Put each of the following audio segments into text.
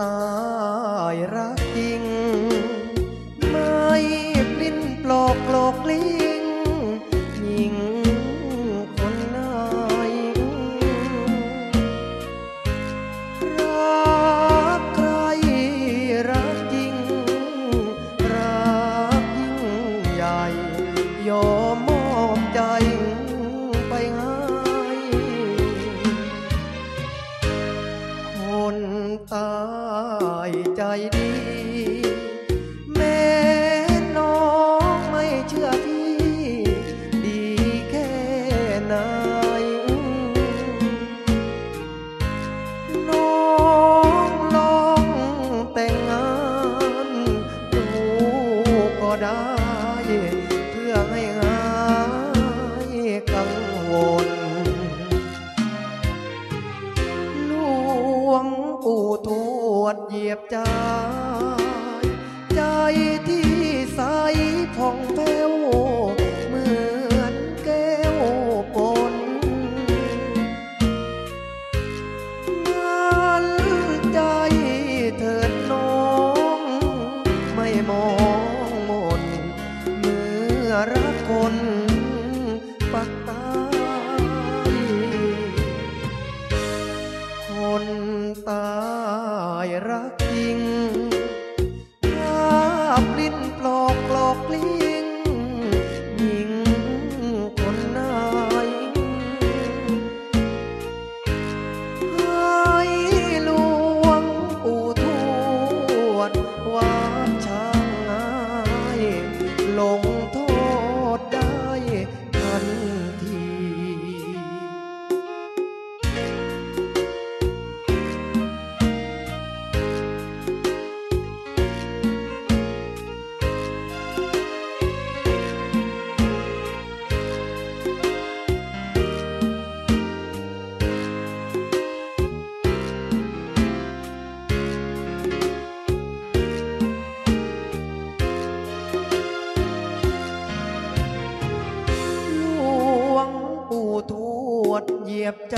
ตายรั ตายใจดี วดเหยียบใจ ใจที่ใสผ่องแผ้ว chinh ดเหยียบใจ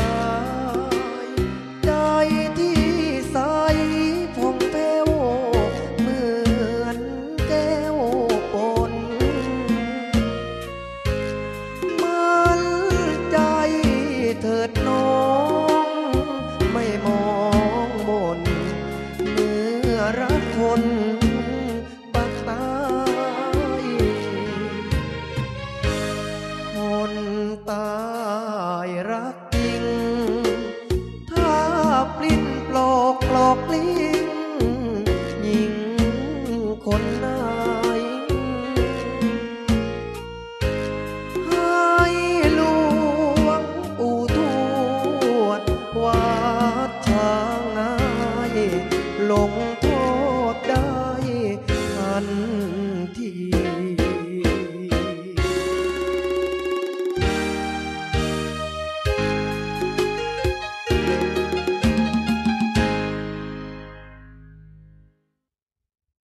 me.